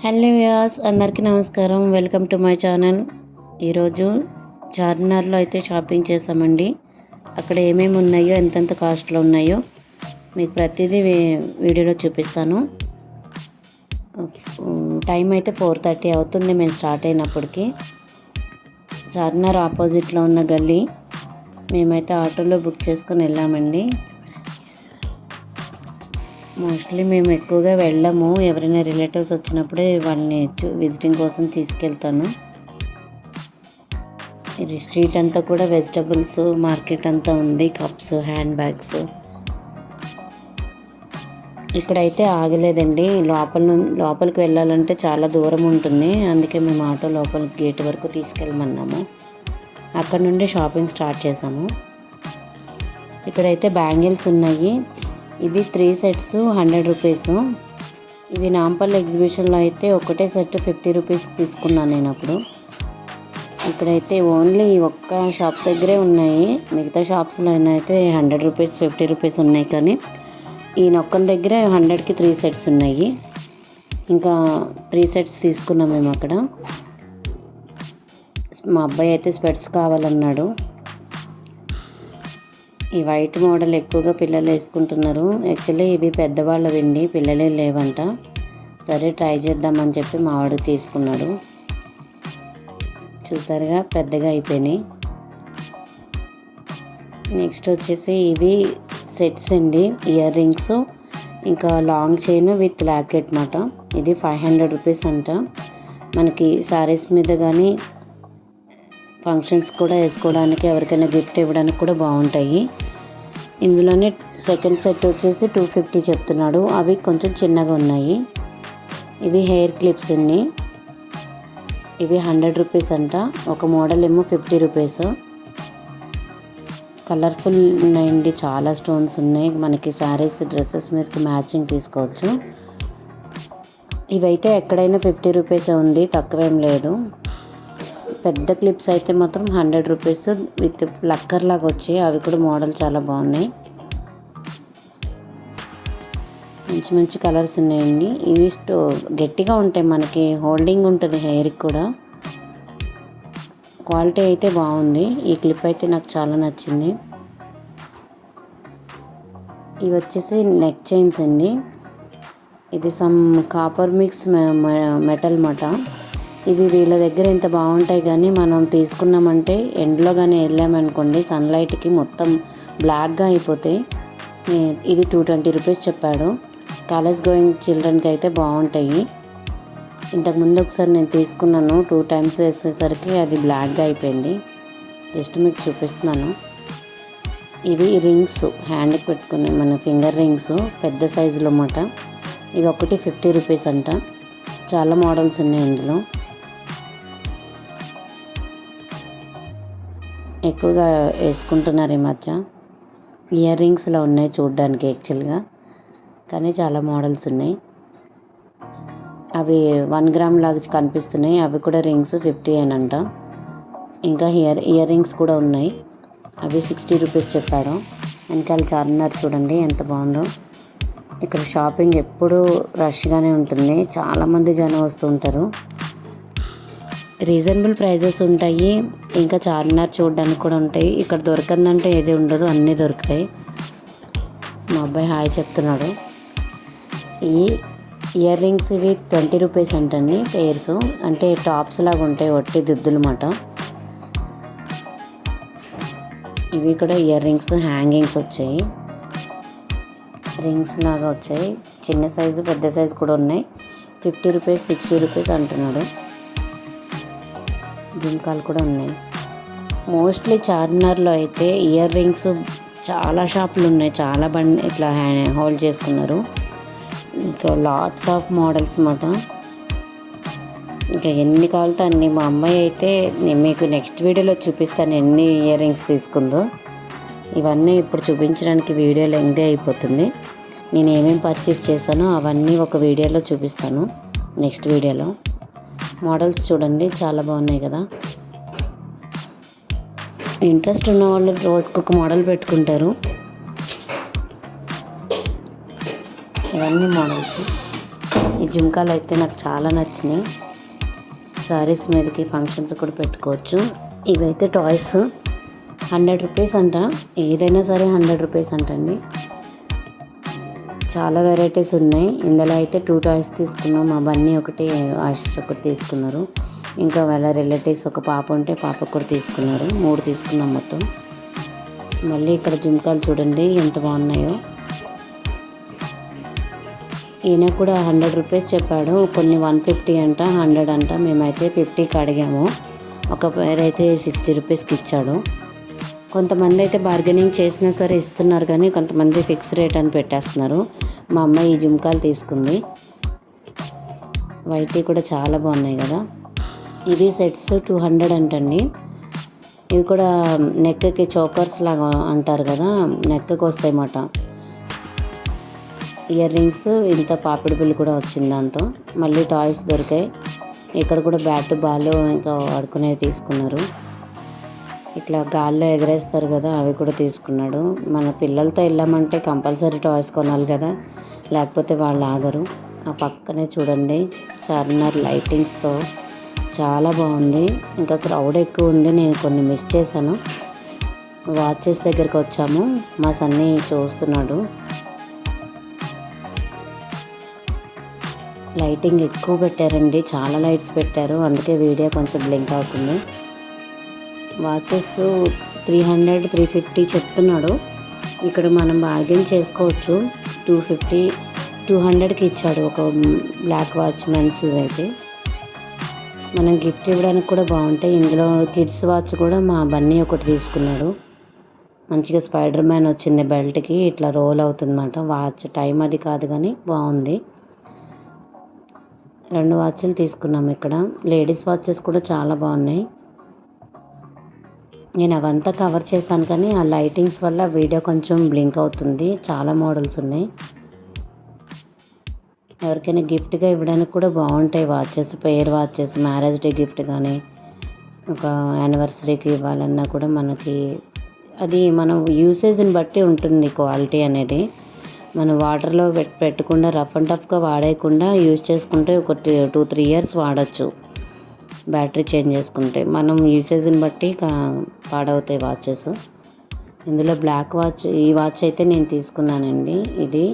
Hello వ్యాస్ అందరికీ నమస్కారం. Welcome to my channel. ఈరోజు చార్మినార్లో అయితే షాపింగ్ చేసామండి అక్కడ ఏమేమి ఉన్నాయో ఎంతెంత కాస్ట్లో ఉన్నాయో మీకు ప్రతిదీ వీడియోలో చూపిస్తాను. టైం అయితే ఫోర్ థర్టీ అవుతుంది. మేము స్టార్ట్ అయినప్పటికి చార్మినార్ ఆపోజిట్లో ఉన్న గల్లీ. మేమైతే ఆటోలో బుక్ చేసుకొని వెళ్ళామండి. మోస్ట్లీ మేము ఎక్కువగా వెళ్ళము. ఎవరైనా రిలేటివ్స్ వచ్చినప్పుడే వాళ్ళని విజిటింగ్ కోసం తీసుకెళ్తాను. ఇది స్ట్రీట్ అంతా కూడా వెజిటబుల్స్ మార్కెట్ అంతా ఉంది. కప్స్ హ్యాండ్ బ్యాగ్స్ ఇక్కడైతే ఆగలేదండి. లోపల లోపలికి వెళ్ళాలంటే చాలా దూరం ఉంటుంది. అందుకే మేము ఆటో లోపల గేట్ వరకు తీసుకెళ్ళమన్నాము. అక్కడ నుండి షాపింగ్ స్టార్ట్ చేసాము. ఇక్కడైతే బ్యాంగిల్స్ ఉన్నాయి. ఇవి త్రీ సెట్స్ హండ్రెడ్ రూపీస్ ఇవి నాంపల్లి ఎగ్జిబిషన్లో అయితే ఒకటే సెట్ ఫిఫ్టీ రూపీస్ తీసుకున్నాను నేను అప్పుడు. ఇక్కడైతే ఓన్లీ ఒక్క షాప్ దగ్గరే ఉన్నాయి. మిగతా షాప్స్లో అయితే హండ్రెడ్ రూపీస్ ఫిఫ్టీ రూపీస్ ఉన్నాయి కానీ ఈయన ఒక్కరి దగ్గరే హండ్రెడ్కి త్రీ సెట్స్ ఉన్నాయి. ఇంకా త్రీ సెట్స్ తీసుకున్నాం మేము అక్కడ. మా అబ్బాయి అయితే స్పెట్స్ కావాలన్నాడు. ఈ వైట్ మోడల్ ఎక్కువగా పిల్లలు వేసుకుంటున్నారు. యాక్చువల్లీ ఇవి పెద్దవాళ్ళవండి పిల్లలే లేవంట. సరే ట్రై చేద్దామని చెప్పి మావాడు తీసుకున్నాడు. చూసారుగా పెద్దగా అయిపోయినాయి. నెక్స్ట్ వచ్చేసి ఇవి సెట్స్ అండి ఇయర్ రింగ్స్ ఇంకా లాంగ్ చైన్ విత్ లాకెట్ మాట ఇది ఫైవ్ హండ్రెడ్ రూపీస్ అంట. మనకి శారీస్ మీద కానీ ఫంక్షన్స్ కూడా వేసుకోవడానికి ఎవరికైనా గిఫ్ట్ ఇవ్వడానికి కూడా బాగుంటాయి. ఇందులోనే సెకండ్ సెట్ వచ్చేసి టూ ఫిఫ్టీ చెప్తున్నాడు. అవి కొంచెం చిన్నగా ఉన్నాయి. ఇవి హెయిర్ క్లిప్స్ అన్నీ ఇవి హండ్రెడ్ రూపీస్ అంట. ఒక మోడల్ ఏమో ఫిఫ్టీ రూపీస్ కలర్ఫుల్ ఉన్నాయండి. చాలా స్టోన్స్ ఉన్నాయి. మనకి శారీస్ డ్రెస్సెస్ మీదకి మ్యాచింగ్ తీసుకోవచ్చు. ఇవైతే ఎక్కడైనా ఫిఫ్టీ రూపీస్ ఉంది. తక్కువేం లేదు. పెద్ద క్లిప్స్ అయితే మాత్రం హండ్రెడ్ రూపీస్ విత్ ప్లక్కర్ లాగా వచ్చాయి. అవి కూడా మోడల్ చాలా బాగున్నాయి. మంచి మంచి కలర్స్ ఉన్నాయండి. ఇవి స్టో గట్టిగా ఉంటాయి మనకి. హోల్డింగ్ ఉంటుంది హెయిర్కి కూడా. క్వాలిటీ అయితే బాగుంది. ఈ క్లిప్ అయితే నాకు చాలా నచ్చింది. ఇవి వచ్చేసి నెక్ చైన్స్ అండి. ఇది సమ్ కాపర్ మిక్స్ మెటల్ మాట. ఇవి వీళ్ళ దగ్గర ఇంత బాగుంటాయి కానీ మనం తీసుకున్నామంటే ఎండ్లో కానీ వెళ్ళామనుకోండి సన్లైట్కి మొత్తం బ్లాక్గా అయిపోతాయి ఇది టూ ట్వంటీ రూపీస్ చెప్పాడు. కాలేజ్ గోయింగ్ చిల్డ్రన్కి అయితే బాగుంటాయి. ఇంతకు ముందు ఒకసారి నేను తీసుకున్నాను టూ టైమ్స్ వేసేసరికి అది బ్లాక్గా అయిపోయింది. జస్ట్ మీకు చూపిస్తున్నాను. ఇవి రింగ్స్ హ్యాండ్కి పెట్టుకునే మన ఫింగర్ రింగ్స్ పెద్ద సైజులో అన్నమాట. ఇది ఒకటి ఫిఫ్టీ రూపీస్ అంట. చాలా మోడల్స్ ఉన్నాయి ఇందులో. ఎక్కువగా వేసుకుంటున్నారు ఈ మధ్య. ఇయర్ రింగ్స్లో ఉన్నాయి చూడ్డానికి యాక్చువల్గా కానీ చాలా మోడల్స్ ఉన్నాయి. అవి వన్ గ్రామ్ లాగా కనిపిస్తున్నాయి. అవి కూడా రింగ్స్ ఫిఫ్టీ అంట ఇంకా ఇయర్ ఇయర్ రింగ్స్ కూడా ఉన్నాయి. అవి సిక్స్టీ రూపీస్ చెప్పారు. వెనకాల చార్మినార్ చూడండి ఎంత బాగుందో. ఇక్కడ షాపింగ్ ఎప్పుడూ రష్గానే ఉంటుంది. చాలామంది జనం వస్తూ ఉంటారు. రీజనబుల్ ప్రైజెస్ ఉంటాయి. ఇంకా చార్మినార్ చూడడానికి కూడా ఉంటాయి. ఇక్కడ దొరకందంటే ఏది ఉండదు. అన్నీ దొరుకుతాయి. మా అబ్బాయి హాయ్ చెప్తున్నాడు. ఈ ఇయర్ రింగ్స్ ఇవి ట్వంటీ రూపీస్ అంటండి పేర్స్. అంటే టాప్స్ లాగా ఉంటాయి. ఒట్టి దిద్దులు మాట. ఇవి కూడా ఇయర్ రింగ్స్ హ్యాంగింగ్స్ వచ్చాయి. రింగ్స్ లాగా వచ్చాయి. చిన్న సైజు పెద్ద సైజు కూడా ఉన్నాయి. ఫిఫ్టీ రూపీస్ సిక్స్టీ రూపీస్ అంటున్నాడు. జుంకాలు కూడా ఉన్నాయి. మోస్ట్లీ చార్మినార్లో అయితే ఇయర్ రింగ్స్ చాలా షాపులు ఉన్నాయి. చాలా బండి ఇట్లా హ్యా- హోల్డ్ చేసుకున్నారు. ఇంకా లాట్స్ ఆఫ్ మోడల్స్ మాట ఇంకా ఎన్ని కావాలంటే అన్ని మా అమ్మాయి అయితే నేను మీకు నెక్స్ట్ వీడియోలో చూపిస్తాను ఎన్ని ఇయర్ రింగ్స్ తీసుకుందో. ఇవన్నీ ఇప్పుడు చూపించడానికి వీడియో లెంగ్ అయిపోతుంది. నేను ఏమేమి పర్చేస్ చేశానో అవన్నీ ఒక వీడియోలో చూపిస్తాను. నెక్స్ట్ వీడియోలో. మోడల్స్ చూడండి చాలా బాగున్నాయి కదా. ఇంట్రెస్ట్ ఉన్న వాళ్ళు రోజుకు ఒక మోడల్ పెట్టుకుంటారు. ఇవన్నీ మోడల్స్. ఈ జుంకాలు అయితే నాకు చాలా నచ్చినాయి. శారీస్ మీదకి ఫంక్షన్స్ కూడా పెట్టుకోవచ్చు. ఇవైతే టాయ్స్ హండ్రెడ్ రూపీస్ అంట. ఏదైనా సరే హండ్రెడ్ రూపీస్ అంటండి. చాలా వెరైటీస్ ఉన్నాయి. ఇందులో అయితే టూ టాయ్స్ తీసుకున్నాం. మా బన్నీ ఒకటి ఆశిష్ ఒకటి తీసుకున్నారు. ఇంకా వాళ్ళ రిలేటివ్స్ ఒక పాప ఉంటే పాప కూడా తీసుకున్నారు. మూడు తీసుకున్నాం మొత్తం. మళ్ళీ ఇక్కడ జుంకాలు చూడండి ఎంత బాగున్నాయో. ఈయన కూడా హండ్రెడ్ రూపీస్ చెప్పాడు. కొన్ని వన్ ఫిఫ్టీ అంట హండ్రెడ్ అంట. మేమైతే ఫిఫ్టీకి అడిగాము. ఒక పేరు అయితే సిక్స్టీ రూపీస్కి ఇచ్చాడు. కొంతమంది అయితే బార్గెనింగ్ చేసినా సరే ఇస్తున్నారు కానీ కొంతమంది ఫిక్స్ రేట్ అని పెట్టేస్తున్నారు. మా అమ్మ ఈ జుంకాలు తీసుకుంది. వైట్ కూడా చాలా బాగున్నాయి కదా. ఇది సెట్స్ టూ హండ్రెడ్ అంటండి. ఇవి కూడా నెక్కకి చోకర్స్ లాగా అంటారు కదా నెక్కకి వస్తాయన్నమాట. ఇయర్ రింగ్స్ ఇంత పాపిడి బిల్లు కూడా వచ్చింది దాంతో. మళ్ళీ టాయ్స్ దొరికాయి. ఇక్కడ కూడా బ్యాట్ బాల్ ఇంకా ఆడుకునేవి తీసుకున్నారు. ఇట్లా గాల్లో ఎగరేస్తారు కదా అవి కూడా తీసుకున్నాడు. మన పిల్లలతో వెళ్ళామంటే కంపల్సరీ టాయ్స్ కొనాలి కదా లేకపోతే వాళ్ళు ఆగరు. ఆ పక్కనే చూడండి చార్మినార్ లైటింగ్స్తో చాలా బాగుంది. ఇంకా క్రౌడ్ ఎక్కువ ఉంది నేను కొన్ని మిస్ చేశాను. వాచెస్ దగ్గరికి వచ్చాము మా సన్నీ చూస్తున్నాడు. లైటింగ్ ఎక్కువ పెట్టారండి చాలా లైట్స్ పెట్టారు అందుకే వీడియో కొంచెం బ్లింక్ అవుతుంది. Watches three hundred three fifty చెప్తున్నాడు. ఇక్కడ మనం బార్గెన్ చేసుకోవచ్చు. టూ ఫిఫ్టీ టూ హండ్రెడ్కి ఇచ్చాడు ఒక బ్లాక్ వాచ్ మెన్స్ అయితే. మనం గిఫ్ట్ ఇవ్వడానికి కూడా బాగుంటాయి. ఇందులో కిడ్స్ వాచ్ కూడా మా బన్నీ ఒకటి తీసుకున్నాడు. మంచిగా స్పైడర్ మ్యాన్ వచ్చింది బెల్ట్కి. ఇట్లా రోల్ అవుతుందన్నమాట. వాచ్ టైం అది కాదు కానీ బాగుంది. రెండు వాచ్లు తీసుకున్నాం ఇక్కడ. లేడీస్ వాచెస్ కూడా చాలా బాగున్నాయి. నేను అవంతా కవర్ చేశాను కానీ ఆ లైటింగ్స్ వల్ల వీడియో కొంచెం బ్లింక్ అవుతుంది. చాలా మోడల్స్ ఉన్నాయి. ఎవరికైనా గిఫ్ట్గా ఇవ్వడానికి కూడా బాగుంటాయి watches pair watches marriage day gift కానీ ఒక యానివర్సరీకి ఇవ్వాలన్నా కూడా మనకి అది మనం యూసేజ్ని బట్టి ఉంటుంది క్వాలిటీ అనేది. మనం వాటర్లో పెట్ పెట్టకుండా రఫ్ అండ్ టఫ్గా వాడేయకుండా యూజ్ చేసుకుంటే ఒక టూ త్రీ ఇయర్స్ వాడచ్చు. బ్యాటరీ చేంజ్ చేసుకుంటే మనం యూసేజ్ని బట్టి పాడవుతాయి వాచెస్ ఇందులో బ్లాక్ వాచ్ ఈ వాచ్ అయితే నేను తీసుకున్నానండి. ఇది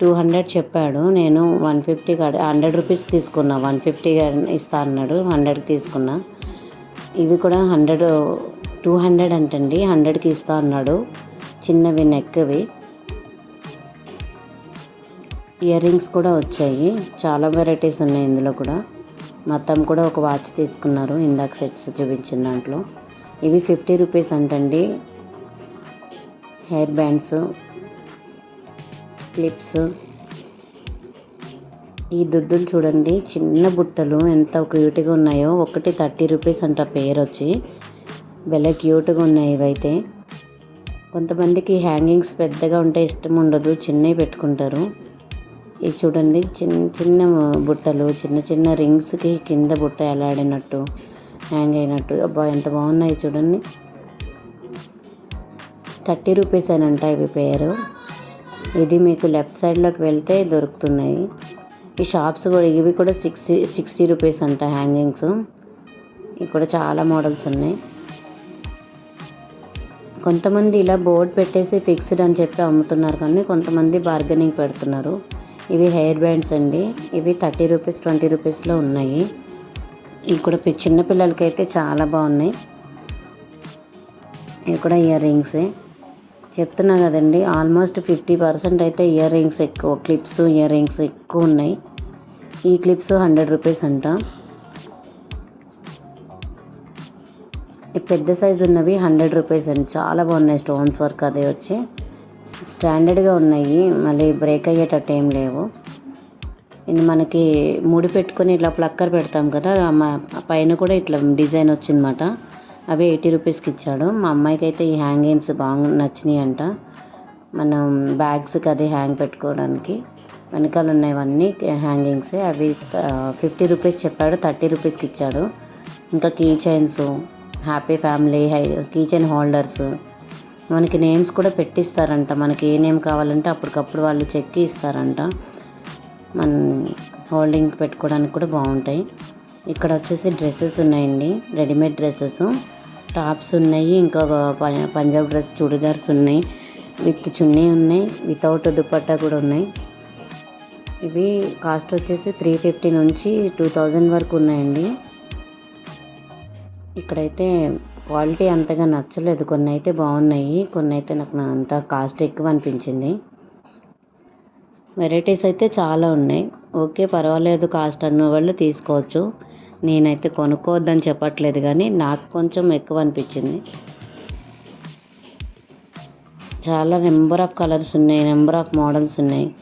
టూ హండ్రెడ్ చెప్పాడు. నేను వన్ ఫిఫ్టీ హండ్రెడ్ రూపీస్ తీసుకున్నా. వన్ ఫిఫ్టీ ఇస్తా అన్నాడు. హండ్రెడ్కి తీసుకున్నా. ఇవి కూడా హండ్రెడ్ టూ హండ్రెడ్ అంటండి. హండ్రెడ్కి ఇస్తా అన్నాడు. చిన్నవి నెక్వి ఇయర్ రింగ్స్ కూడా వచ్చాయి. చాలా వెరైటీస్ ఉన్నాయి ఇందులో కూడా. మొత్తం కూడా ఒక వాచ్ తీసుకున్నారు. ఇందాక సెట్స్ చూపించిన దాంట్లో. ఇవి ఫిఫ్టీ రూపీస్ అంటండి. Hair bands clips. ఈ దుద్దులు చూడండి. చిన్న బుట్టలు ఎంత క్యూట్గా ఉన్నాయో. ఒకటి థర్టీ రూపీస్ అంట పేరు వచ్చి భలే క్యూట్గా ఉన్నాయి ఇవైతే. కొంతమందికి హ్యాంగింగ్స్ పెద్దగా ఉంటే ఇష్టం ఉండదు. చిన్నవి పెట్టుకుంటారు. ఇది చూడండి చిన్న చిన్న బుట్టలు చిన్న చిన్న రింగ్స్కి కింద బుట్ట ఎలాడినట్టు హ్యాంగ్ అయినట్టు. అబ్బా ఎంత బాగున్నాయి చూడండి. థర్టీ రూపీస్ అని అంట ఇవి పేరు. ఇది మీకు లెఫ్ట్ సైడ్లోకి వెళ్తే దొరుకుతున్నాయి. ఈ షాప్స్ కూడా ఇవి కూడా సిక్స్టీ సిక్స్టీ రూపీస్ అంట హ్యాంగింగ్స్ ఇక్కడ చాలా మోడల్స్ ఉన్నాయి. కొంతమంది ఇలా బోర్డ్ పెట్టేసి ఫిక్స్డ్ అని చెప్పి అమ్ముతున్నారు కానీ కొంతమంది బార్గెనింగ్ పెడుతున్నారు. ఇవి హెయిర్ బ్యాండ్స్ అండి. ఇవి థర్టీ రూపీస్ ట్వంటీ రూపీస్లో ఉన్నాయి. ఇవి కూడా చిన్న పిల్లలకైతే చాలా బాగున్నాయి. ఇవి కూడా ఇయర్ రింగ్సే. చెప్తున్నా కదండి ఆల్మోస్ట్ ఫిఫ్టీ పర్సెంట్ అయితే ఇయర్ రింగ్స్ ఎక్కువ క్లిప్స్ ఇయర్ రింగ్స్ ఎక్కువ ఉన్నాయి. ఈ క్లిప్స్ హండ్రెడ్ రూపీస్ అంట. పెద్ద సైజు ఉన్నవి హండ్రెడ్ రూపీస్ అండి. చాలా బాగున్నాయి స్టోన్స్ వర్క్ అదే వచ్చి. స్టాండర్డ్గా ఉన్నాయి. మళ్ళీ బ్రేక్ అయ్యేటట్టు ఏం లేవు. ఇది మనకి ముడి పెట్టుకొని ఇట్లా ప్లక్కర్ పెడతాం కదా పైన కూడా ఇట్లా డిజైన్ వచ్చిందన్నమాట. అవి ఎయిటీ రూపీస్కి ఇచ్చాడు. మా అమ్మాయికి అయితే ఈ హ్యాంగింగ్స్ బాగా నచ్చినాయి అంట. మనం బ్యాగ్స్కి అది హ్యాంగ్ పెట్టుకోవడానికి. వెనకాల ఉన్నవన్నీ హ్యాంగింగ్సే. అవి ఫిఫ్టీ రూపీస్ చెప్పాడు థర్టీ రూపీస్కి ఇచ్చాడు. ఇంకా key chains happy family high key chain holders మనకి నేమ్స్ కూడా పెట్టిస్తారంట. మనకి ఏ నేమ్ కావాలంటే అప్పటికప్పుడు వాళ్ళు చెక్కి ఇస్తారంట మన హోల్డింగ్ పెట్టుకోవడానికి కూడా బాగుంటాయి. ఇక్కడ వచ్చేసి డ్రెస్సెస్ ఉన్నాయండి. Readymade dresses. టాప్స్ ఉన్నాయి. ఇంకా ప- పంజాబ్ డ్రెస్ చుడిదార్స్ ఉన్నాయి. విత్ చున్నీ ఉన్నాయి. వితౌట్ దుపట్టా కూడా ఉన్నాయి. ఇవి కాస్ట్ వచ్చేసి త్రీ ఫిఫ్టీ నుంచి టూ థౌజండ్ వరకు ఉన్నాయండి. ఇక్కడైతే క్వాలిటీ అంతగా నచ్చలేదు. కొన్ని అయితే బాగున్నాయి. కొన్ని అయితే నాకు నా- అంత కాస్ట్ ఎక్కువ అనిపించింది. వెరైటీస్ అయితే చాలా ఉన్నాయి. ఓకే పర్వాలేదు కాస్ట్ అన్న వాళ్ళు తీసుకోవచ్చు. నేనైతే కొనుక్కోవద్దని చెప్పట్లేదు కానీ నాకు కొంచెం ఎక్కువ అనిపించింది. చాలా నెంబర్ ఆఫ్ కలర్స్ ఉన్నాయి. నెంబర్ ఆఫ్ మోడల్స్ ఉన్నాయి.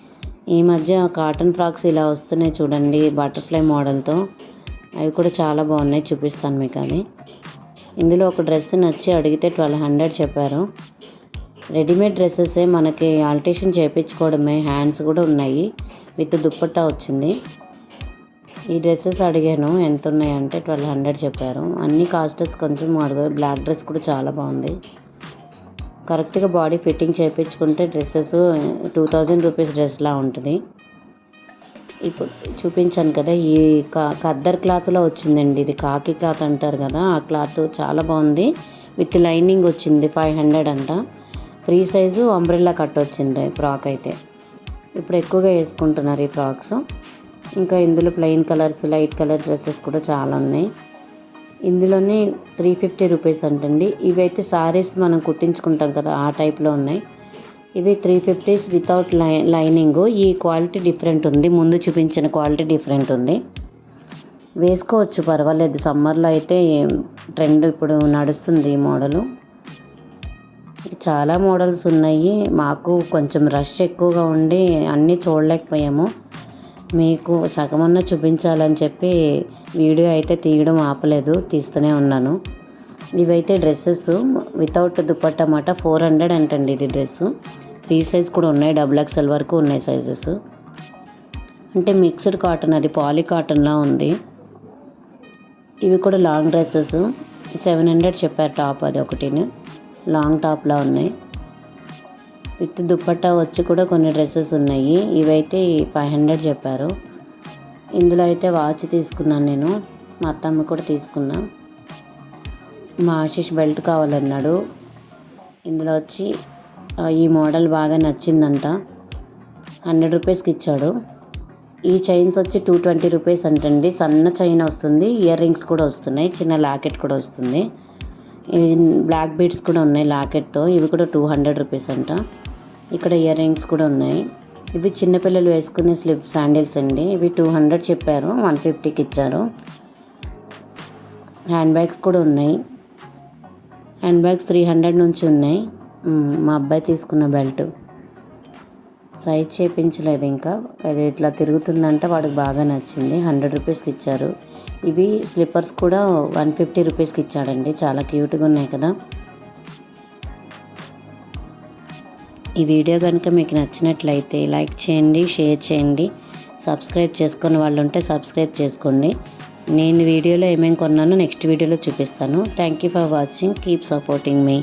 ఈ మధ్య కాటన్ ఫ్రాక్స్ ఇలా వస్తున్నాయి చూడండి బటర్ఫ్లై మోడల్తో. అవి కూడా చాలా బాగున్నాయి. చూపిస్తాను మీకు అది ఇందులో ఒక డ్రెస్ నచ్చి అడిగితే ట్వెల్వ్ హండ్రెడ్ చెప్పారు. రెడీమేడ్ డ్రెస్సెసే మనకి ఆల్టేషన్ చేయించుకోవడమే హ్యాండ్స్ కూడా ఉన్నాయి. విత్ దుప్పట్టా వచ్చింది. ఈ డ్రెస్సెస్ అడిగాను ఎంత ఉన్నాయంటే ట్వెల్వ్ హండ్రెడ్ చెప్పారు. అన్ని కాస్టర్స్ కొంచెం అడిగారు బ్లాక్ డ్రెస్ కూడా చాలా బాగుంది. కరెక్ట్గా బాడీ ఫిట్టింగ్ చేయించుకుంటే డ్రెస్సెస్ టూ థౌజండ్ రూపీస్ డ్రెస్లా ఉంటుంది. ఇప్పుడు చూపించాను కదా ఈ క ఖద్దర్ క్లాత్లో వచ్చిందండి. ఇది కాకి క్లాత్ అంటారు కదా ఆ క్లాత్ చాలా బాగుంది. విత్ లైనింగ్ వచ్చింది ఫైవ్ హండ్రెడ్ అంట. ఫ్రీ సైజు అంబ్రెల్లా కట్ వచ్చింది ఫ్రాక్ అయితే. ఇప్పుడు ఎక్కువగా వేసుకుంటున్నారు ఈ ఫ్రాక్స్. ఇంకా ఇందులో plain colours light colour dresses కూడా చాలా ఉన్నాయి. ఇందులోనే త్రీ ఫిఫ్టీ రూపీస్ అంటండి. ఇవైతే అయితే సారీస్ మనం కుట్టించుకుంటాం కదా ఆ టైప్లో ఉన్నాయి. ఇవి త్రీ ఫిఫ్టీస్ వితౌట్ లై లైనింగ్ ఈ క్వాలిటీ డిఫరెంట్ ఉంది. ముందు చూపించిన క్వాలిటీ డిఫరెంట్ ఉంది. వేసుకోవచ్చు పర్వాలేదు. సమ్మర్లో అయితే ట్రెండ్ ఇప్పుడు నడుస్తుంది ఈ మోడలు. చాలా మోడల్స్ ఉన్నాయి. మాకు కొంచెం రష్ ఎక్కువగా ఉండి అన్నీ చూడలేకపోయాము. మీకు సగమన్నా చూపించాలని చెప్పి వీడియో అయితే తీయడం ఆపలేదు. తీస్తూనే ఉన్నాను. ఇవైతే డ్రెస్సెస్. వితౌట్ దుపట్ట అన్నమాట ఫోర్ హండ్రెడ్ అంటండి ఇది డ్రెస్. ఫ్రీ సైజ్ కూడా ఉన్నాయి. డబుల్ ఎక్స్ఎల్ వరకు ఉన్నాయి సైజెస్ అంటే మిక్స్డ్ కాటన్ అది పాలీ కాటన్లా ఉంది. ఇవి కూడా లాంగ్ డ్రెస్సెస్ సెవెన్ హండ్రెడ్ చెప్పారు టాప్ అది ఒకటిని. లాంగ్ టాప్లా ఉన్నాయి. విత్ దుప్పట్టా వచ్చి కూడా కొన్ని డ్రెస్సెస్ ఉన్నాయి. ఇవైతే ఫైవ్ హండ్రెడ్ చెప్పారు. ఇందులో అయితే వాచ్ తీసుకున్నాను నేను. మా అత్తమ్మ కూడా తీసుకున్నాను మా ఆశీష్ బెల్ట్ కావాలన్నాడు. ఇందులో వచ్చి ఈ మోడల్ బాగా నచ్చిందంట. హండ్రెడ్ రూపీస్కి ఇచ్చాడు. ఈ చైన్స్ వచ్చి టూ ట్వంటీ రూపీస్ అంటండి. సన్న చైన్ వస్తుంది ఇయర్ రింగ్స్ కూడా వస్తున్నాయి చిన్న లాకెట్ కూడా వస్తుంది. బ్లాక్ బీడ్స్ కూడా ఉన్నాయి లాకెట్తో ఇవి కూడా టూ హండ్రెడ్ రూపీస్ అంట. ఇక్కడ ఇయర్ రింగ్స్ కూడా ఉన్నాయి. ఇవి చిన్నపిల్లలు వేసుకునే స్లిప్ శాండిల్స్ అండి. ఇవి టూ హండ్రెడ్ చెప్పారు వన్ ఫిఫ్టీకి ఇచ్చారు. హ్యాండ్ బ్యాగ్స్ కూడా ఉన్నాయి. హ్యాండ్ బ్యాగ్స్ త్రీ హండ్రెడ్ నుంచి ఉన్నాయి. మా అబ్బాయి తీసుకున్న బెల్ట్. సైజ్ చేయించలేదు ఇంకా. అది ఇట్లా తిరుగుతుందంటే వాడికి బాగా నచ్చింది. హండ్రెడ్ రూపీస్కి ఇచ్చారు. ఇవి స్లిప్పర్స్ కూడా వన్ ఫిఫ్టీ రూపీస్కి ఇచ్చాడండి. చాలా క్యూట్గా ఉన్నాయి కదా. ఈ వీడియో కనుక మీకు నచ్చినట్లయితే లైక్ చేయండి షేర్ చేయండి. సబ్స్క్రైబ్ చేసుకున్న వాళ్ళు ఉంటే సబ్స్క్రైబ్ చేసుకోండి. నేను వీడియోలో ఏమేమి కొన్నానో నెక్స్ట్ వీడియోలో చూపిస్తాను. Thank you for watching keep supporting me